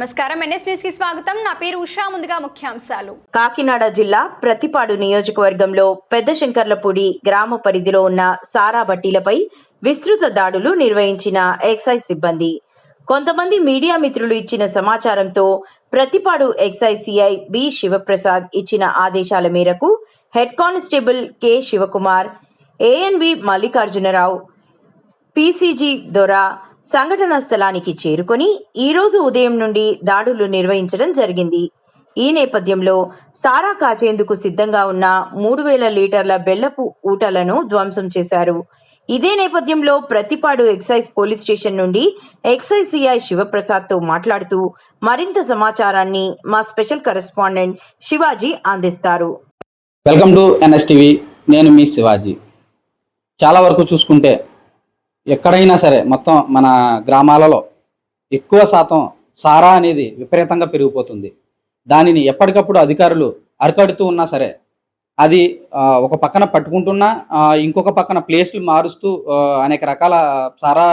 నమస్కారం. ఎన్ఎస్ న్యూస్కి స్వాగతం. నా పేరు ఉషా. ముందుగా ముఖ్యాంశాలు. కాకినాడ జిల్లా ప్రతిపాడు నియోజకవర్గంలో పెద్ద శంకర్లపూడి గ్రామ పరిధిలో ఉన్న సారా బట్టీలపై విస్తృత దాడులు నిర్వహించిన ఎక్సైజ్ సిబ్బంది. కొంతమంది మీడియా మిత్రులు ఇచ్చిన సమాచారంతో Prathipadu excise CI B Sivaprasad ఇచ్చిన ఆదేశాల మేరకు head constable K Sivakumar ANV Mallikarjunarao PCG Dora సంఘటనా స్థలానికి చేరుకొని ఈరోజు ఉదయం నుండి దాడులు నిర్వహించడం జరిగింది. ఈ నేపథ్యంలో సారా కాచేందుకు సిద్ధంగా ఉన్న మూడు వేల లీటర్ల బెల్లపు ఊటలను ధ్వంసం చేశారు. ఇదే నేపథ్యంలో ప్రతిపాడు ఎక్సైజ్ పోలీస్ స్టేషన్ నుండి ఎక్సైజ్ సిఐ శివప్రసాద్తో మాట్లాడుతూ మరింత సమాచారాన్ని మా స్పెషల్ కరెస్పాండెంట్ శివాజీ అందిస్తారు. వెల్కమ్ టు ఎన్ఎస్టీవీ నేను మీ శివాజీ. చాలా వరకు చూసుకుంటే ఎక్కడైనా సరే మొత్తం మన గ్రామాలలో ఎక్కువ శాతం సారా అనేది విపరీతంగా పెరిగిపోతుంది. దానిని ఎప్పటికప్పుడు అధికారులు అరికడుతూ ఉన్నా సరే అది ఒక పక్కన పట్టుకుంటున్నా ఇంకొక పక్కన ప్లేస్లు మారుస్తూ అనేక రకాల సారా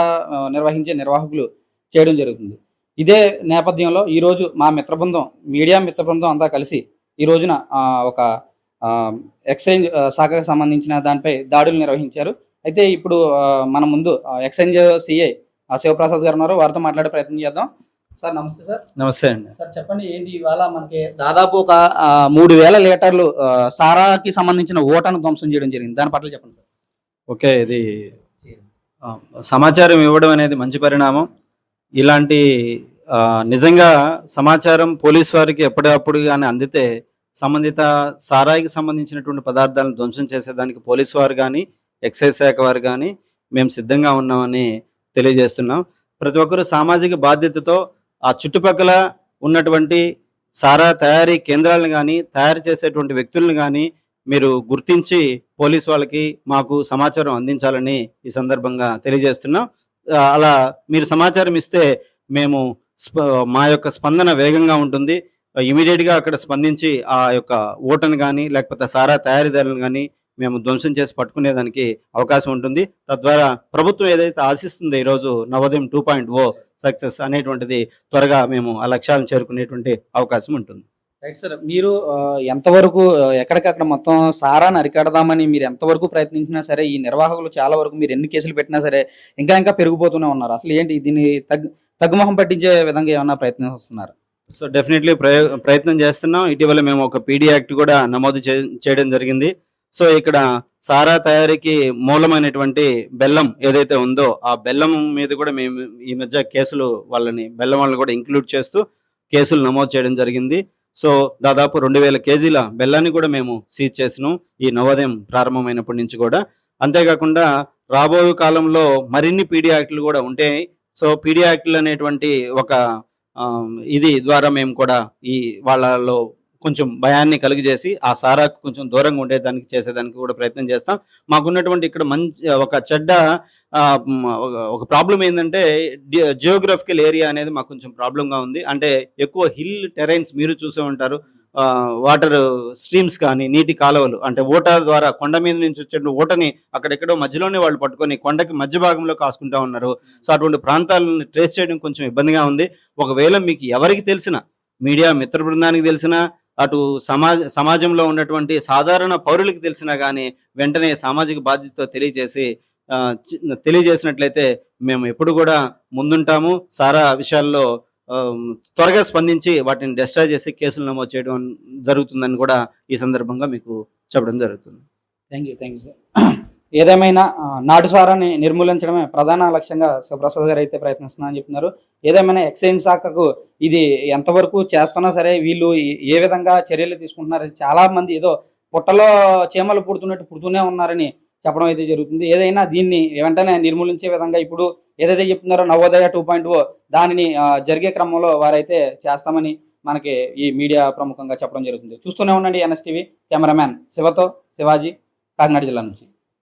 నిర్వహించే నిర్వాహకులు చేయడం జరుగుతుంది. ఇదే నేపథ్యంలో ఈరోజు మా మిత్ర బృందం మీడియా మిత్ర బృందం అంతా కలిసి ఈ రోజున ఒక ఎక్స్చేంజ్ ఎక్సైజ్ శాఖకు సంబంధించిన దానిపై దాడులు నిర్వహించారు. అయితే ఇప్పుడు మన ముందు ఆ, ఎక్సైజ్ సిఐ శివప్రసాద్ గారు ఉన్నారు వారితో మాట్లాడే ప్రయత్నం చేద్దాం. సార్ నమస్తే సార్. నమస్తే అండి. సార్ చెప్పండి ఏంటి ఇవాళ మనకి దాదాపు ఒక మూడు వేల లీటర్లు సారాకి సంబంధించిన ఓటను ధ్వంసం చేయడం జరిగింది. దాని పట్ల చెప్పండి సార్. ఓకే ఇది సమాచారం ఇవ్వడం అనేది మంచి పరిణామం. ఇలాంటి నిజంగా సమాచారం పోలీస్ వారికి ఎప్పటికప్పుడు కానీ అందితే సంబంధిత సారాయికి సంబంధించినటువంటి పదార్థాలను ధ్వంసం చేసేదానికి పోలీస్ వారు కానీ ఎక్సైజ్ శాఖ వారు కానీ మేము సిద్ధంగా ఉన్నామని తెలియజేస్తున్నాం. ప్రతి ఒక్కరూ సామాజిక బాధ్యతతో ఆ చుట్టుపక్కల ఉన్నటువంటి సారా తయారీ కేంద్రాలను కానీ తయారు చేసేటువంటి వ్యక్తులను కానీ మీరు గుర్తించి పోలీస్ వాళ్ళకి మాకు సమాచారం అందించాలని ఈ సందర్భంగా తెలియజేస్తున్నాం. అలా మీరు సమాచారం ఇస్తే మేము స్ప- మా యొక్క స్పందన వేగంగా ఉంటుంది. ఇమీడియట్గా అక్కడ స్పందించి ఆ యొక్క ఓటను కానీ లేకపోతే సారా తయారీదారులను కానీ మేము ధ్వంసం చేసి పట్టుకునేదానికి అవకాశం ఉంటుంది. తద్వారా ప్రభుత్వం ఏదైతే ఆశిస్తుందో ఈరోజు Navodayam two point O success అనేటువంటిది త్వరగా మేము ఆ లక్ష్యాలను చేరుకునేటువంటి అవకాశం ఉంటుంది. రైట్ సార్ మీరు ఎంతవరకు ఎక్కడికక్కడ మొత్తం సారాన్ని అరికడదామని మీరు ఎంతవరకు ప్రయత్నించినా సరే ఈ నిర్వాహకులు చాలా వరకు మీరు ఎన్ని కేసులు పెట్టినా సరే ఇంకా ఇంకా పెరిగిపోతూనే ఉన్నారు. అసలు ఏంటి దీన్ని తగ్గు తగ్గుముఖం పట్టించే విధంగా ఏమన్నా ప్రయత్నం వస్తున్నారు సో డెఫినెట్లీ ప్రయత్నం చేస్తున్నాం. ఇటీవల మేము ఒక పీడీ యాక్ట్ కూడా నమోదు చేయడం జరిగింది. సో ఇక్కడ సారా తయారీకి మూలమైనటువంటి బెల్లం ఏదైతే ఉందో ఆ బెల్లం మీద కూడా మేము ఈ మధ్య కేసులు వాళ్ళని బెల్లం వాళ్ళని కూడా ఇంక్లూడ్ చేస్తూ కేసులు నమోదు చేయడం జరిగింది. సో దాదాపు రెండు వేల కేజీల బెల్లాన్ని కూడా మేము సీజ్ చేసినాం ఈ నవోదయం ప్రారంభమైనప్పటి నుంచి కూడా. అంతేకాకుండా రాబోయే కాలంలో మరిన్ని పీడీ యాక్టులు కూడా ఉంటాయి. సో పీడీ యాక్టులు అనేటువంటి ఒక ఇది ద్వారా మేము కూడా ఈ వాళ్ళలో కొంచెం భయాన్ని కలుగజేసి ఆ సారాకు కొంచెం దూరంగా ఉండేదానికి చేసేదానికి కూడా ప్రయత్నం చేస్తాం. మాకున్నటువంటి ఇక్కడ మంచి ఒక చెడ్డ ఒక- ఒక ప్రాబ్లం ఏంటంటే జియోగ్రఫికల్ ఏరియా అనేది మాకు కొంచెం ప్రాబ్లంగా ఉంది. అంటే ఎక్కువ హిల్ టెరైన్స్ మీరు చూసే ఉంటారు. వాటర్ స్ట్రీమ్స్ కానీ నీటి కాలువలు అంటే ఓట ద్వారా కొండ మీద నుంచి వచ్చే ఓటని అక్కడెక్కడో మధ్యలోనే వాళ్ళు పట్టుకొని కొండకి మధ్య భాగంలో కాసుకుంటా ఉన్నారు. సో అటువంటి ప్రాంతాలను ట్రేస్ చేయడం కొంచెం ఇబ్బందిగా ఉంది. ఒకవేళ మీకు ఎవరికి తెలిసిన మీడియా మిత్ర బృందానికి తెలిసినా అటు సమాజ సమాజంలో ఉన్నటువంటి సాధారణ పౌరులకు తెలిసినా కానీ వెంటనే సామాజిక బాధ్యతతో తెలియజేసి తెలియజేసినట్లయితే మేము ఎప్పుడు కూడా ముందుంటాము. సారా విషయాల్లో త్వరగా స్పందించి వాటిని డిస్ట్రాయ్ చేసి కేసులు నమోదు చేయడం జరుగుతుందని కూడా ఈ సందర్భంగా మీకు చెప్పడం జరుగుతుంది. Thank you thank you sir ఏదేమైనా నాటు సారాన్ని నిర్మూలించడమే ప్రధాన లక్ష్యంగా సుప్రసాద్ గారు అయితే ప్రయత్నిస్తున్నారని చెప్తున్నారు. ఏదేమైనా ఎక్సైజ్ శాఖకు ఇది ఎంతవరకు చేస్తున్నా సరే వీళ్ళు ఏ విధంగా చర్యలు తీసుకుంటున్నారు చాలా మంది ఏదో పుట్టలో చీమలు పుడుతున్నట్టు పుడుతూనే ఉన్నారని చెప్పడం అయితే జరుగుతుంది. ఏదైనా దీన్ని వెంటనే నిర్మూలించే విధంగా ఇప్పుడు ఏదైతే చెప్తున్నారో నవోదయ టూ పాయింట్ ఓ దానిని జరిగే క్రమంలో వారైతే చేస్తామని మనకి ఈ మీడియా ప్రముఖంగా చెప్పడం జరుగుతుంది. చూస్తూనే ఉండండి ఎన్ఎస్టీవీ కెమెరామ్యాన్ శివతో శివాజీ కాకినాడ జిల్లా నుంచి.